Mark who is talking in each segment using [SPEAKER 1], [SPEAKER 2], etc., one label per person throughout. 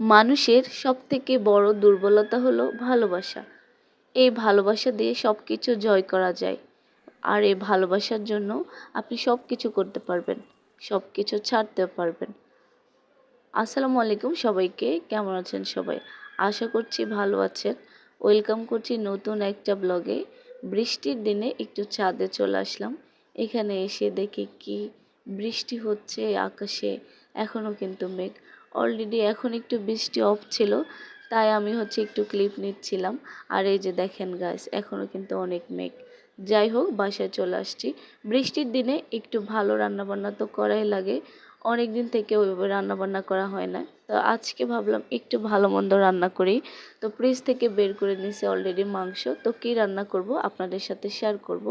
[SPEAKER 1] মানুষের সবথেকে বড় দুর্বলতা হলো ভালোবাসা। এই ভালোবাসা দিয়ে সব কিছু জয় করা যায়। আর এই ভালোবাসার জন্য আপনি সব কিছু করতে পারবেন সব কিছু ছাড়তে পারবেন। আসসালামু আলাইকুম সবাইকে, কেমন আছেন সবাই? আশা করছি ভালো আছেন। ওয়েলকাম করছি নতুন একটা ব্লগে। বৃষ্টির দিনে একটু ছাদে চলে আসলাম। এখানে এসে দেখি কি বৃষ্টি হচ্ছে, আকাশে এখনও কিন্তু মেঘ। অলরেডি এখন একটু বৃষ্টি অফ ছিল, তাই আমি হচ্ছে একটু ক্লিপ নিচ্ছিলাম। আর এই যে দেখেন গাছ এখনও কিন্তু অনেক মেঘ। যাই হোক, বাসায় চলে আসছি। বৃষ্টির দিনে একটু ভালো রান্নাবান্না তো করাই লাগে। অনেক দিন থেকে ওইভাবে রান্নাবান্না করা হয় না। তো আজকে ভাবলাম একটু ভালো মন্দ রান্না করি। তো ফ্রিজ থেকে বের করে নিয়েছি অলরেডি মাংস। তো কী রান্না করব আপনাদের সাথে শেয়ার করব।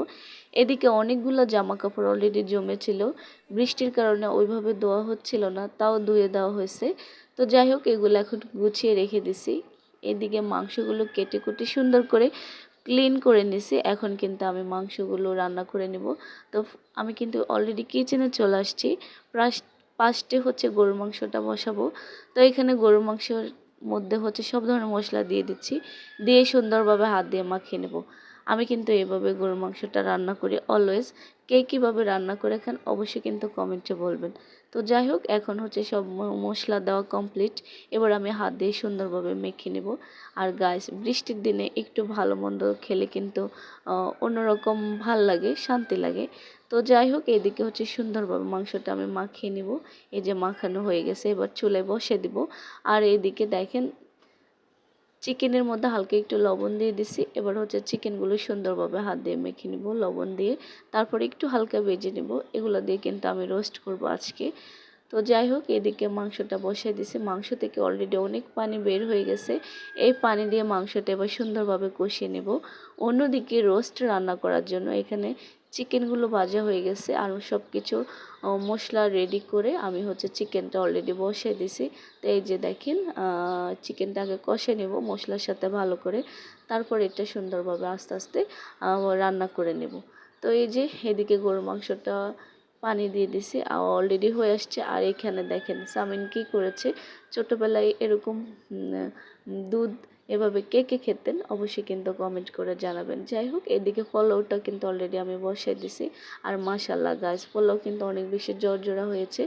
[SPEAKER 1] এদিকে অনেকগুলো জামা কাপড় অলরেডি জমেছিল। বৃষ্টির কারণে ওইভাবে ধোয়া হচ্ছিল না, তাও ধুয়ে দেওয়া হয়েছে। তো যাই হোক, এগুলো এখন গুছিয়ে রেখে দিছি। এদিকে মাংসগুলো কেটে কুটে সুন্দর করে ক্লিন করে নিছি। এখন কিন্তু আমি মাংসগুলো রান্না করে নিব। তো আমি কিন্তু অলরেডি কিচেনে চলে আসছি। প্রায় পাঁচটে হচ্ছে গরুর মাংসটা বসাবো। তো এখানে গরুর মাংসের মধ্যে হচ্ছে সব ধরনের মশলা দিয়ে দিচ্ছি। দিয়ে সুন্দরভাবে হাত দিয়ে মাখিয়ে নেব। আমি কিন্তু এভাবে গরুর মাংসটা রান্না করি অলওয়েজ। কে কীভাবে রান্না করে খান অবশ্যই কিন্তু কমেন্টে বলবেন। তো যাই হোক, এখন হচ্ছে সব মশলা দেওয়া কমপ্লিট এবার আমি হাত দিয়ে সুন্দরভাবে মেখে নেব। আর গাছ বৃষ্টির দিনে একটু ভালো মন্দ খেলে কিন্তু অন্যরকম ভালো লাগে, শান্তি লাগে। তো যাই হোক, এদিকে হচ্ছে সুন্দরভাবে মাংসটা আমি মাখিয়ে নিব। এই যে মাখানো হয়ে গেছে, এবার চুলে বসে দিব। আর এদিকে দেখেন চিকেনের মধ্যে হালকা একটু লবণ দিয়ে দিছি। এবার হচ্ছে চিকেনগুলো সুন্দরভাবে হাত দিয়ে মেখে নিব, লবণ দিয়ে। তারপর একটু হালকা ভেজে নেব। এগুলো দিয়ে কিন্তু আমি রোস্ট করব আজকে। তো যাই হোক, এদিকে মাংসটা বসিয়ে দিছি। মাংস থেকে অলরেডি অনেক পানি বের হয়ে গেছে। এই পানি দিয়ে মাংসটা এবার সুন্দরভাবে কষিয়ে নেব। অন্যদিকে রোস্ট রান্না করার জন্য এখানে চিকেনগুলো ভাজা হয়ে গেছে আর সব কিছু মশলা রেডি করে আমি হচ্ছে চিকেনটা অলরেডি বসিয়ে দিছি। তো এই যে দেখেন চিকেনটাকে কষে নেব মশলার সাথে ভালো করে। তারপর এটা সুন্দরভাবে আস্তে আস্তে রান্না করে নেব। তো এই যে এদিকে গরু মাংসটা পানি দিয়ে দিছি অলরেডি হয়ে আসছে। আর এখানে দেখেন, সামিন কি করেছে? ছোটোবেলায় এরকম দুধ এভাবে কে কে খেতেন অবশ্যই কিন্তু কমেন্ট করে জানাবেন। যাই হোক, এদিকে পোলাওটা কিন্তু অলরেডি আমি বসিয়ে দিছি। আর মাশাল্লাহ গাছ পোলাও কিন্তু অনেক বেশি জোড়া হয়েছে।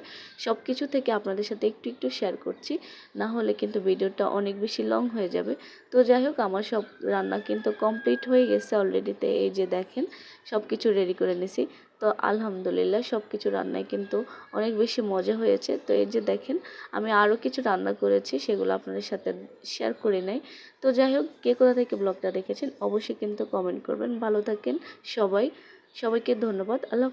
[SPEAKER 1] সব কিছু থেকে আপনাদের সাথে একটু একটু শেয়ার করছি। না হলে কিন্তু ভিডিওটা অনেক বেশি লং হয়ে যাবে। তো যাই হোক, আমার সব রান্না কিন্তু কমপ্লিট হয়ে গেছে অলরেডিতে এই যে দেখেন সব কিছু রেডি করে নিছি। তো আলহামদুলিল্লাহ সব কিছু রান্নায় কিন্তু অনেক বেশি মজা হয়েছে। তো এই যে দেখেন, আমি আরও কিছু রান্না করেছি, সেগুলো আপনাদের সাথে শেয়ার করে নেই। তো যাই হোক, কে কোথা থেকে ব্লগটা দেখেছেন, অবশ্যই কিন্তু কমেন্ট করবেন। ভালো থাকেন সবাই। সবাইকে ধন্যবাদ। আল্লাহ